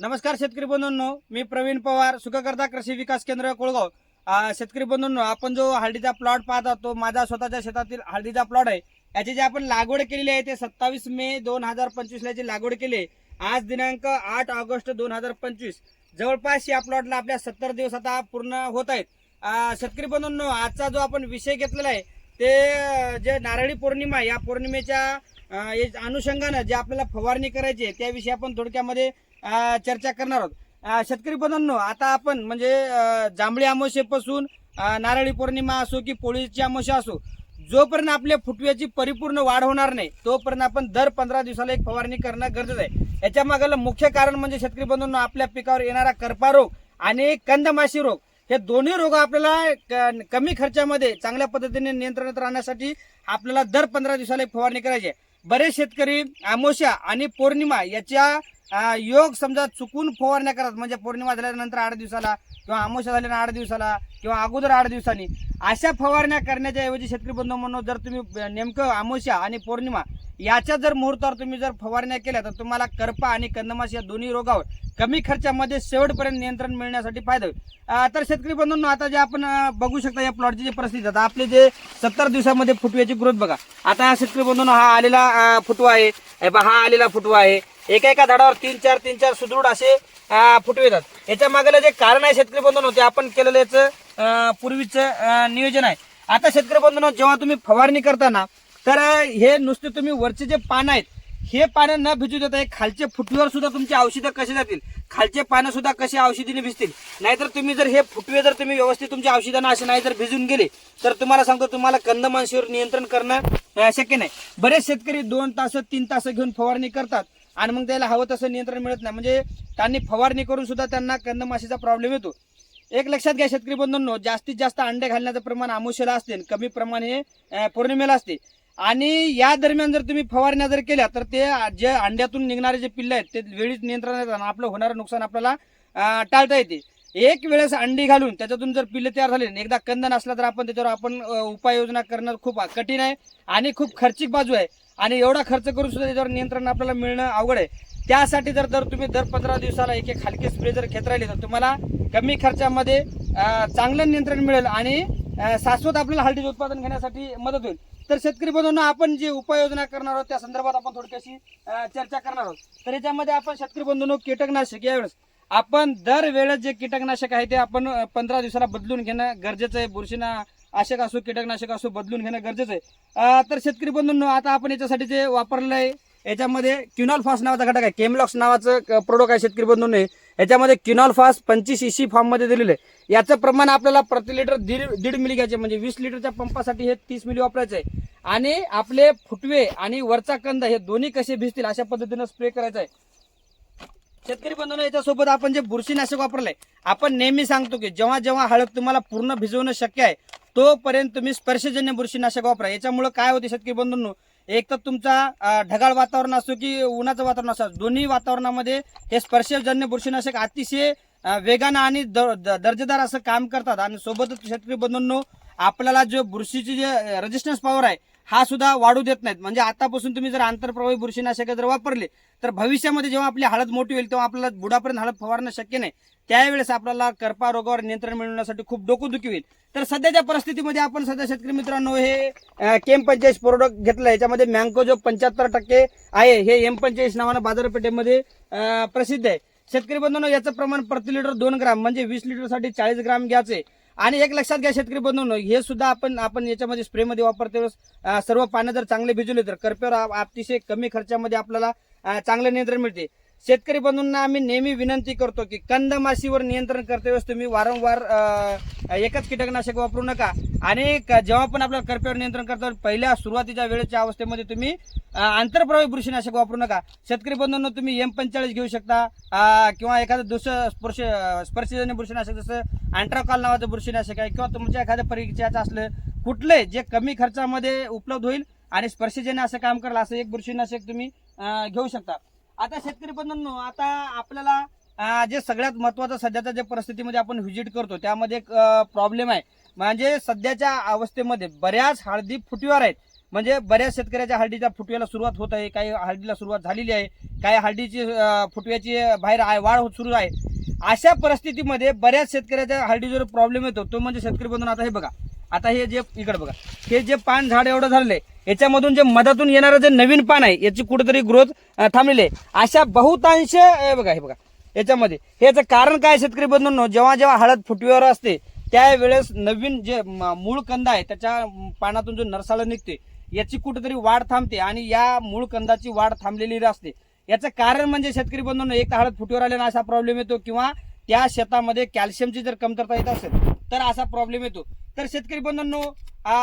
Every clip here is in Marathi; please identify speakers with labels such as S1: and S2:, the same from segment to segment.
S1: नमस्कार शेतकरी बंधूंनो मी प्रवीण पवार सुखकर्ता कृषी विकास केंद्र कोळगाव. शेतकरी बंधूंनो आपण जो हळदीचा प्लॉट पाहता तो माझा स्वतःच्या शेतातील हळदीचा प्लॉट आहे. याची जी आपण लागवड केलेली आहे ते सत्तावीस मे दोन हजार पंचवीसला जी याची लागवड केली आहे. आज दिनांक आठ ऑगस्ट दोन हजार पंचवीस. जवळपास या प्लॉटला आपल्या सत्तर दिवस आता पूर्ण होत आहेत. शेतकरी बंधूंनो आजचा जो आपण विषय घेतलेला आहे ते जे नारळी पौर्णिमा या पौर्णिमेच्या या अनुषंगानं जे आपल्याला फवारणी करायची आहे त्याविषयी आपण थोडक्यामध्ये चर्चा करणार आहोत. शेतकरी बंधांनो आता आपण म्हणजे जांभळी अमावशेपासून नारळी पौर्णिमा असो की पोळीची अमावस्या असो जोपर्यंत आपल्या फुटव्याची परिपूर्ण वाढ होणार नाही तोपर्यंत आपण दर पंधरा दिवसाला एक फवारणी करणं गरजेचं आहे. याच्या मागाला मुख्य कारण म्हणजे शेतकरी बंधूंना आपल्या पिकावर येणारा करपा रोग आणि कंदमाशी रोग. हे दोन्ही रोग आपल्याला क- कमी खर्चामध्ये चांगल्या पद्धतीने नियंत्रणात राहण्यासाठी आपल्याला दर पंधरा दिवसाला एक फवारणी करायची आहे. बरेच शेतकरी अमावस्या आणि पौर्णिमा याच्या योग समजा चुकून फवारण्या करत म्हणजे पौर्णिमा झाल्यानंतर आठ दिवसाला किंवा अमावस्या झाल्यानंतर आठ दिवसाला किंवा अगोदर आठ दिवसांनी अशा फवारण्या करण्याच्या ऐवजी शेतकरी बंधू म्हणून जर तुम्ही नेमकं अमावस्या आणि पौर्णिमा याच्या जर मुहूर्तावर तुम्ही जर फवारण्या केल्या तर तुम्हाला करपा आणि कंदमास या दोन्ही रोगावर कमी खर्चामध्ये शेवटपर्यंत नियंत्रण मिळण्यासाठी फायदा होईल. तर शेतकरी बंधूंना आता जे आपण बघू शकता या प्लॉटची जी परिस्थिती आता आपले जे सत्तर दिवसामध्ये फुटव्याची ग्रोथ बघा. आता हा शेतकरी बंधूंना हा आलेला फुटवा आहे. हा आलेला फुटवा आहे. एका एका झाडावर तीन चार तीन चार सुदृढ असे फुटवे येतात. याच्या मागेला जे कारण आहे शेतकरी बंधन ते आपण केलेलं याचं पूर्वीचं नियोजन आहे. आता शेतकरी बंधूंनो जेव्हा तुम्ही फवारणी करताना तर हे नुसते तुम्ही वरचे जे पानं आहेत हे पानं न भिजू देता एक खालचे फुटवेवर सुद्धा तुमची औषधं कसे जातील? खालचे पानं सुद्धा कसे औषधीने भिजतील? नाहीतर तुम्ही जर हे फुटवे जर तुम्ही व्यवस्थित तुमच्या औषधांना असे नाही जर भिजून गेले तर तुम्हाला सांगतो तुम्हाला कंदमांशीवर नियंत्रण करणं शक्य नाही. बरेच शेतकरी दोन तास तीन तास घेऊन फवारणी करतात. आणि मग त्याला हवं तसं नियंत्रण मिळत नाही. म्हणजे त्यांनी फवारणी करून सुद्धा त्यांना कंदमाशीचा प्रॉब्लेम येतो. एक लक्षात घ्या शेतकरी बंधूंनो जास्तीत जास्त अंडे घालण्याचं प्रमाण आमुष्याला असते आणि कमी प्रमाण हे पौर्णिमेला असते. आणि या दरम्यान जर तुम्ही फवारण्या जर केल्या तर ते जे अंड्यातून निघणारे जे पिल्ले आहेत ते वेळीच नियंत्रणात येतात आपलं होणारं नुकसान आपल्याला टाळता येते. एक वेळेस अंडी घालून त्याच्यातून जर पिल्ले तयार झाले आणि एकदा कंद नसला तर आपण त्याच्यावर आपण उपाययोजना करणं खूप कठीण आहे आणि खूप खर्चिक बाजू आहे. आणि एवढा खर्च करून सुद्धा त्याच्यावर नियंत्रण आपल्याला मिळणं अवघड आहे. त्यासाठी जर जर तुम्ही दर पंधरा दिवसाला एक एक हलके स्प्रे जर घेत राहिले तर तुम्हाला कमी खर्चामध्ये चांगलं नियंत्रण मिळेल आणि शाश्वत आपल्याला हळदीचे उत्पादन घेण्यासाठी मदत होईल. तर शेतकरी बंधूंना आपण जी उपाययोजना करणार आहोत त्या संदर्भात आपण थोडक्याशी चर्चा करणार आहोत. तर याच्यामध्ये आपण शेतकरी बंधूंनो कीटकनाशक यावेळेस आपण दर वेळेस जे कीटकनाशक आहे ते आपण पंधरा दिवसाला बदलून घेणं गरजेचं आहे. बुरशीना आशक असो कीटकनाशक असो बदलून घेणं गरजेचं आहे. तर शेतकरी बंधूंनो आता आपण याच्यासाठी जे वापरलं आहे याच्यामध्ये क्युनॉल फास्ट नावाचा घटक आहे. केमलॉक्स नावाचं प्रोडक्ट आहे शेतकरी बंधूंनी. याच्यामध्ये क्युनॉल फास्ट पंचवीस इसी फॉर्ममध्ये दिलेलं आहे. याचं प्रमाण आपल्याला प्रति लिटर दीड दीड मिली घ्यायचे म्हणजे वीस लिटरच्या पंपासाठी हे तीस मिली वापरायचं आहे. आणि आपले फुटवे आणि वरचा कंद हे दोन्ही कसे भिजतील अशा पद्धतीनं स्प्रे करायचा आहे. शेतकरी बंधूंनो याच्यासोबत आपण जे बुरशीनाशक वापरलंय आपण नेहमी सांगतो की जेव्हा जेव्हा हळद तुम्हाला पूर्ण भिजवणं शक्य आहे तोपर्यंत तुम्ही स्पर्शजन्य बुरशीनाशक वापरा. याच्यामुळे काय होते शेतकरी बंधूंनो एक तर तुमचा ढगाळ वातावरण असो की उन्हाचं वातावरण असो दोन्ही वातावरणामध्ये हे स्पर्शजन्य बुरशीनाशक अतिशय वेगानं आणि द- द- दर्जेदार असं काम करतात. आणि सोबतच शेतकरी बंधूंनो आपल्याला जो बुरशीची जे रेजिस्टन्स पॉवर आहे हा सुद्धा वाढू देत नाहीत. म्हणजे आतापासून तुम्ही जर आंतरप्रवाही बुरशीनाशक जर वापरले तर भविष्यामध्ये जेव्हा आपली हळद मोठी होईल तेव्हा आपल्याला बुडापर्यंत हळद फवारणं शक्य नाही. त्यावेळेस आपल्याला करपा रोगावर नियंत्रण मिळवण्यासाठी खूप डोकंदुखी होईल. तर सध्याच्या परिस्थितीमध्ये आपण सध्या शेतकरी मित्रांनो हे केम पंचेचाळीस प्रोडक्ट घेतलं. याच्यामध्ये मँको जो पंच्याहत्तर टक्के आहे हे एम पंचेचाळीस नावानं बाजारपेठेमध्ये प्रसिद्ध आहे. शेतकरी बंधूंनो याचं प्रमाण प्रति लिटर दोन ग्राम म्हणजे वीस लिटरसाठी चाळीस ग्राम घ्यायचे. आणि एक लक्षात घ्या शेतकरी बंधूंनो हे सुद्धा आपण आपण याच्यामध्ये स्प्रेमध्ये वापरते वेळेस सर्व पानं जर चांगले भिजवले तर करप्यावर अतिशय कमी खर्चामध्ये आपल्याला चांगलं नियंत्रण मिळते. शेतकरी बंधूंना आम्ही नेहमी विनंती करतो की कंदमाशीवर नियंत्रण करते वेळेस तुम्ही वारंवार एकच कीटकनाशक वापरू नका. आणि जेव्हा पण आपल्याला करप्यावर नियंत्रण करता पहिल्या सुरुवातीच्या वेळेच्या अवस्थेमध्ये तुम्ही आंतरप्रवाही बुरशीनाशक वापरू नका. शेतकरी बंधूंना तुम्ही एम पंचेचाळीस घेऊ शकता. किंवा एखादं दुसरं स्पर्श स्पर्शजन्य बुरशीनाशक जसं अँट्राकॉल नावाचं बुरशीनाशक आहे किंवा तुमच्या एखाद्या परिचयाचं असलं कुठले जे कमी खर्चामध्ये उपलब्ध होईल आणि स्पर्शजन्य असं काम करेल असं एक बुरशीनाशक तुम्ही घेऊ शकता. आता शेतकरी बंधूंनो आता आपल्याला जे सगळ्यात महत्वाचं सध्याच्या जे परिस्थितीमध्ये आपण व्हिजिट करतो त्यामध्ये एक प्रॉब्लेम आहे. म्हणजे सध्याच्या अवस्थेमध्ये बऱ्याच हळदी फुटीवर आहेत. म्हणजे बऱ्याच शेतकऱ्याच्या हळदीच्या फुटव्याला सुरुवात होत आहे काही हळदीला सुरुवात झालेली आहे काही हळदीची फुटव्याची बाहेर वाढ होत सुरू आहे. अशा परिस्थितीमध्ये बऱ्याच शेतकऱ्याच्या हळदीचा प्रॉब्लेम येतो. तो म्हणजे शेतकरी बंधून आता हे बघा. आता हे जे इकडे बघा. हे जे पान झाड एवढं झालेलं आहे याच्यामधून जे मधातून येणारं जे नवीन पान आहे याची कुठेतरी ग्रोथ थांबलेली आहे. अशा बहुतांश हे बघा हे बघा. याच्यामध्ये ह्याचं कारण काय शेतकरी बंधूंनो? जेव्हा जेव्हा हळद फुटवीवर असते त्यावेळेस नवीन जे म- मूळ कंद आहे त्याच्या पानातून जो नरसाळ निघते याची कुठेतरी वाढ थांबते आणि या मूळ कंदाची वाढ थांबलेली असते. याचं कारण म्हणजे शेतकरी बंधूंनो एक हळद फुटीवर आल्यानं असा प्रॉब्लेम येतो किंवा त्या शेतामध्ये कॅल्शियमची जर कमतरता येत असेल तर असा प्रॉब्लेम येतो. तर शेतकरी बंधूंनो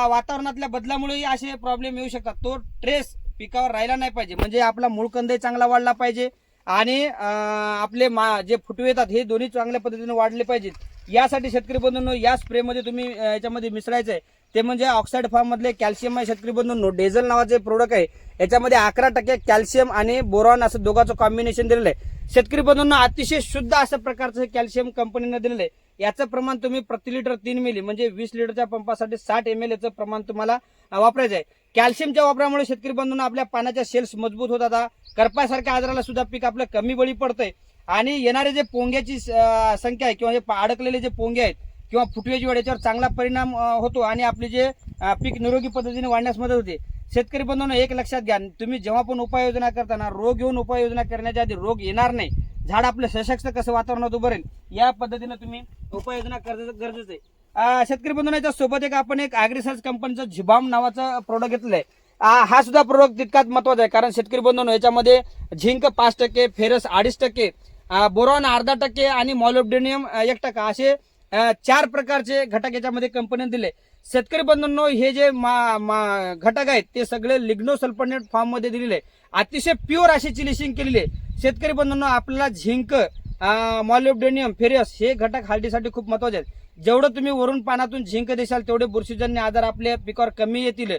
S1: वातावरणातल्या बदलामुळेही असे प्रॉब्लेम येऊ शकतात. तो ट्रेस पिकावर राहिला नाही पाहिजे. म्हणजे आपला मूळ कंदही चांगला वाढला पाहिजे आणि आपले मा जे फुटवे येतात हे दोन्ही चांगल्या पद्धतीने वाढले पाहिजेत. यासाठी शेतकरी बंधूंनो या स्प्रेमध्ये तुम्ही याच्यामध्ये मिसळायचं आहे ते म्हणजे ऑक्साईड फार्ममधले कॅल्शियम आहे शेतकरी बंधूंनो. डेझल नावाचे प्रोडक्ट आहे. याच्यामध्ये अकरा टक्के कॅल्शियम आणि बोरॉन असं दोघांचं कॉम्बिनेशन दिलेलं आहे. शेतकरी बंधूंना अतिशय शुद्ध अशा प्रकारचं हे कॅल्शियम कंपनीनं दिलेलं आहे याचं प्रमाण तुम्ही प्रति लिटर तीन मिली म्हणजे वीस लिटरच्या पंपासाठी साठ एम एल एचं प्रमाण तुम्हाला वापरायचं आहे कॅल्शियमच्या वापरामुळे शेतकरी बंधूंना आपल्या पाण्याच्या सेल्स मजबूत होतात करपासारख्या आजाराला सुद्धा पीक आपलं कमी बळी पडतंय. आणि येणारे जे पोंग्याची संख्या आहे किंवा जे अडकलेले जे पोंगे आहेत किंवा फुटव्याची वाढ याच्यावर चांगला परिणाम होतो. आणि आपले जे पीक निरोगी पद्धतीने वाढण्यास मदत होते. शेतकरी बंधूंना एक लक्षात घ्या. तुम्ही जेव्हा पण उपाययोजना करताना रोग येऊन उपाययोजना करण्याच्या आधी रोग येणार नाही. झाड आपलं सशक्त कसं वातावरणात उभं राहील या पद्धतीनं तुम्ही उपाययोजना करणं गरजेचं आहे. शेतकरी बंधूंना सोबत एक आपण एक ॲग्रिसर्च कंपनीचं झिबाम नावाचं प्रोडक्ट घेतलं आहे हा सुद्धा प्रोडक्ट तितकाच महत्त्वाचा आहे कारण शेतकरी बंधूंनो याच्यामध्ये झिंक पाच टक्के फेरस अडीच टक्के बोरॉन अर्धा टक्के आणि मॉलिब्डेनियम एक टक्का असे चार प्रकारचे घटक याच्यामध्ये कंपनीने दिले. शेतकरी बंधूंनो हे जे मा- मा- घटक आहेत ते सगळे लिग्नो सल्फोनेट फॉर्ममध्ये दिलेले आहे. अतिशय प्युअर अशी चिलिशिंग केलेली आहे. शेतकरी बंधूंनो आपल्याला झिंक मॉलिब्डेनियम फेरियस हे घटक हळदीसाठी खूप महत्त्वाचे आहेत. जेवढं तुम्ही वरून पानातून झिंक देशाल तेवढे बुरशीजन्य आजार आपल्या पिकावर कमी येतील.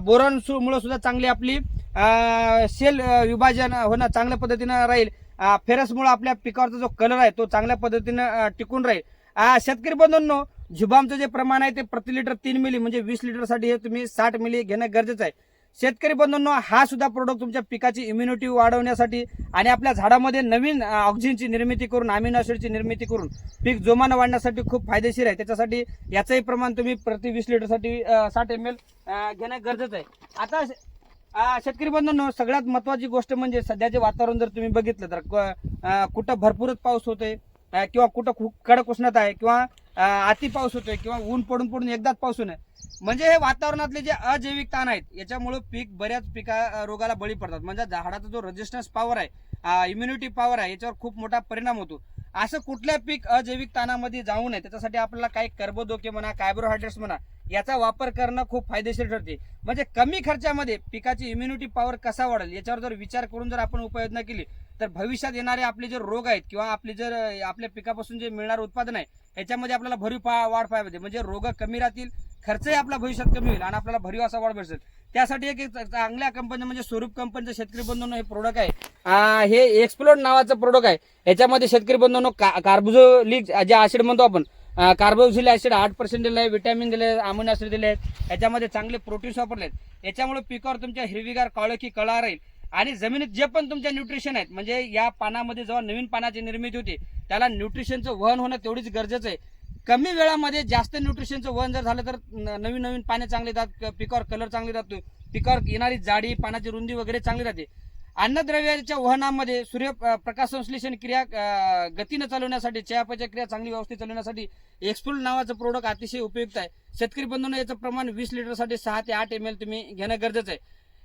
S1: बोरॉन मुळे सुद्धा चांगली आपली सेल विभाजन होणं चांगल्या पद्धतीनं राहील. फेरसमुळे आपल्या पिकावरचा जो कलर आहे तो चांगल्या पद्धतीनं टिकून राहील. शेतकरी बंधूंनो झुबामचं जे प्रमाण आहे ते प्रति लिटर तीन मिली म्हणजे वीस लिटरसाठी हे तुम्ही साठ मिली घेणं गरजेचं आहे. शेतकरी बंधूंनो हा सुद्धा प्रोडक्ट तुमच्या पिकाची इम्युनिटी वाढवण्यासाठी आणि आपल्या झाडामध्ये नवीन ऑक्सिजनची निर्मिती करून अमिनो ऍसिडची निर्मिती करून पीक जोमानं वाढण्यासाठी खूप फायदेशीर आहे. त्याच्यासाठी याचंही प्रमाण तुम्ही प्रति वीस लिटरसाठी साठ एम एल घेणं गरजेचं आहे. आता शेतकरी बंधूंनो सगळ्यात महत्वाची गोष्ट म्हणजे सध्याचे वातावरण जर तुम्ही बघितलं तर क- कुठं भरपूरच पाऊस होतोय किंवा कुठं खूप कडक उष्णता आहे किंवा अति पाऊस होतोय किंवा ऊन पडून पडून एकदाच पाऊस होणं म्हणजे हे वातावरणातले जे अजैविक ताण आहेत याच्यामुळे पीक बऱ्याच पिका रोगाला बळी पडतात. म्हणजे झाडाचा जो रेजिस्टन्स पॉवर आहे इम्युनिटी पॉवर आहे याच्यावर खूप मोठा परिणाम होतो. असं कुठल्या पीक अजैविक ताणामध्ये जाऊ नये त्याच्यासाठी आपल्याला काही कर्बोदोके म्हणा कार्बोहायड्रेट्स म्हणा याचा वापर करणं खूप फायदेशीर ठरते. म्हणजे कमी खर्चामध्ये पिकाची इम्युनिटी पॉवर कसा वाढेल याच्यावर जर विचार करून जर आपण उपाययोजना केली तर भविष्यात येणारे आपले जे रोग आहेत किंवा आपले जर आपल्या पिकापासून जे मिळणारं उत्पादन आहे याच्यामध्ये आपल्याला भरीव पा- वाढ पाहिजे म्हणजे रोग कमी राहतील खर्चही आपला भविष्यात कमी होईल आणि आपल्याला भरीव असा वाढ भेटेल. त्यासाठी एक चांगल्या कंपनी म्हणजे स्वरूप कंपनीचं शेतकरी बंधूंनो हे प्रोडक्ट आहे. हे एक्सप्लोर नावाचं प्रोडक्ट आहे. याच्यामध्ये शेतकरी बंधूंनो कार्बोझोलिक जे ऍसिड म्हणतो आपण कार्बोझिल ऍसिड आठ पर्सेंट दिलं आहे विटॅमिन दिले आहेत अमिनो ऍसिड दिले आहेत याच्यामध्ये चांगले प्रोटीन्स वापरले आहेत याच्यामुळे पिकावर तुमच्या हिरवीगार काळोखी कळा राहील. आणि जमिनीत जे पण तुमच्या न्यूट्रिशन आहेत म्हणजे या पानामध्ये जेव्हा नवीन पानाची निर्मिती होते त्याला न्यूट्रिशनचं वहन होणं तेवढीच गरजेचं आहे. कमी वेळामध्ये जास्त न्यूट्रिशनचं वहन जर झालं तर नवीन नवीन पाने चांगले येतात पिकावर कलर चांगले राहतो पिकावर येणारी जाडी पानाची रुंदी वगैरे चांगली राहते. अन्नद्रव्याच्या वहनामध्ये सूर्य प्रकाश संश्लेषण क्रिया गतीनं चालवण्यासाठी चयापचय क्रिया चांगली व्यवस्थित चालवण्यासाठी एक्सफुल नावाचं प्रोडक्ट अतिशय उपयुक्त आहे. शेतकरी बंधूंना याचं प्रमाण वीस लिटरसाठी सहा ते आठ एम एल तुम्ही घेणं गरजेचं आहे.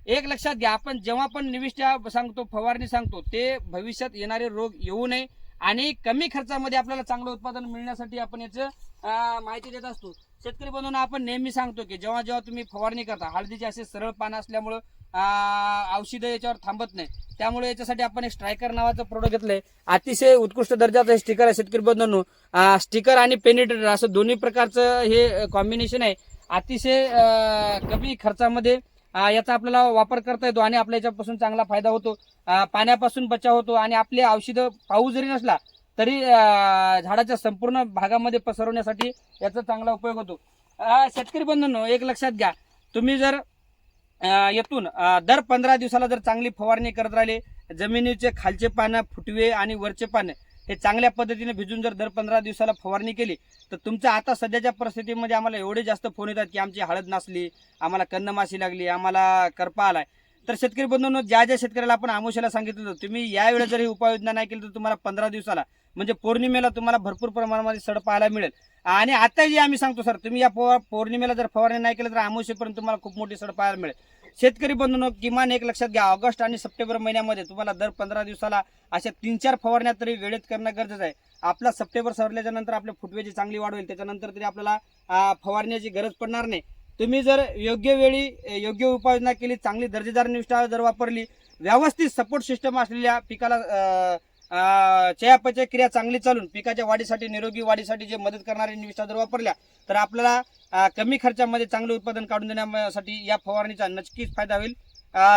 S1: एक लक्षात घ्या आपण जेव्हा पण निविष्ठा सांगतो फवारणी सांगतो ते भविष्यात येणारे रोग येऊ नये आणि कमी खर्चामध्ये आपल्याला चांगलं उत्पादन मिळण्यासाठी आपण याचं माहिती देत असतो. शेतकरी बंधूंना आपण नेहमी सांगतो की जेव्हा जेव्हा तुम्ही फवारणी करता हळदीचे असे सरळ पानं असल्यामुळं औषधं याच्यावर थांबत नाही. त्यामुळे याच्यासाठी आपण एक स्ट्रायकर नावाचं प्रोडक्ट घेतलंय. अतिशय उत्कृष्ट दर्जाचं हे स्टिकर आहे शेतकरी बंधूंनो. स्टिकर आणि पेनिटेटर असं दोन्ही प्रकारचं हे कॉम्बिनेशन आहे. अतिशय कमी खर्चामध्ये याचा आपल्याला वापर करता येतो आणि आपल्या याच्यापासून चांगला फायदा होतो. पाण्यापासून बचाव होतो आणि आपले औषधं पाऊस जरी नसला तरी झाडाच्या संपूर्ण भागामध्ये पसरवण्यासाठी याचा चांगला उपयोग होतो. शेतकरी बंधूंनो एक लक्षात घ्या. तुम्ही जर येथून दर पंधरा दिवसाला जर चांगली फवारणी करत राहिले जमिनीचे खालचे पानं फुटवे आणि वरचे पानं हे चांगल्या पद्धतीने भिजून जर दर पंधरा दिवसाला फवारणी केली तर तुमचं आता सध्याच्या परिस्थितीमध्ये आम्हाला एवढे जास्त फोन येतात की आमची हळद नासली आम्हाला कन्नमाशी लागली आम्हाला करपा आलाय. तर शेतकरी बंधूंनो ज्या ज्या शेतकऱ्याला आपण आमोशाला सांगितलं होतं तुम्ही यावेळेस जर ही उपाययोजना नाही केली तर तुम्हाला पंधरा दिवसाला म्हणजे पौर्णिमेला तुम्हाला भरपूर प्रमाणामध्ये सड पाहायला मिळेल. आणि आता जे आम्ही सांगतो सर तुम्ही या पौर्णिमेला जर फवारणी नाही केलं तर आमोशेपर्यंत तुम्हाला खूप मोठी सड पाहायला मिळेल. शेतकरी बंधूंनो किमान एक लक्षात घ्या ऑगस्ट आणि सप्टेंबर महिन्यामध्ये तुम्हाला दर पंधरा दिवसाला अशा तीन चार फवारण्या तरी वेळेत करणं गरजेचं आहे. आपला सप्टेंबर सरल्याच्या नंतर आपल्या फुटव्याची चांगली वाढ होईल त्याच्यानंतर तरी आपल्याला फवारण्याची गरज पडणार नाही. तुम्ही जर योग्य वेळी योग्य उपाययोजना केली चांगली दर्जेदार निष्ठा जर वापरली व्यवस्थित सपोर्ट सिस्टम असलेल्या पिकाला चयापचय क्रिया चांगली चालून पिकाच्या वाढीसाठी निरोगी वाढीसाठी जे मदत करणारे निष्ठा जर वापरल्या तर आपल्याला कमी खर्चामध्ये चांगले उत्पादन काढून देण्यासाठी या फवारणीचा नक्कीच फायदा होईल.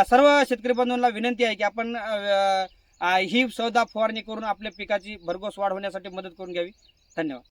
S1: सर्व शेतकरी बंधूंना विनंती आहे की आपण ही सौदा फवारणी करून आपल्या पिकाची भरघोस वाढ होण्यासाठी मदत करून घ्यावी. धन्यवाद.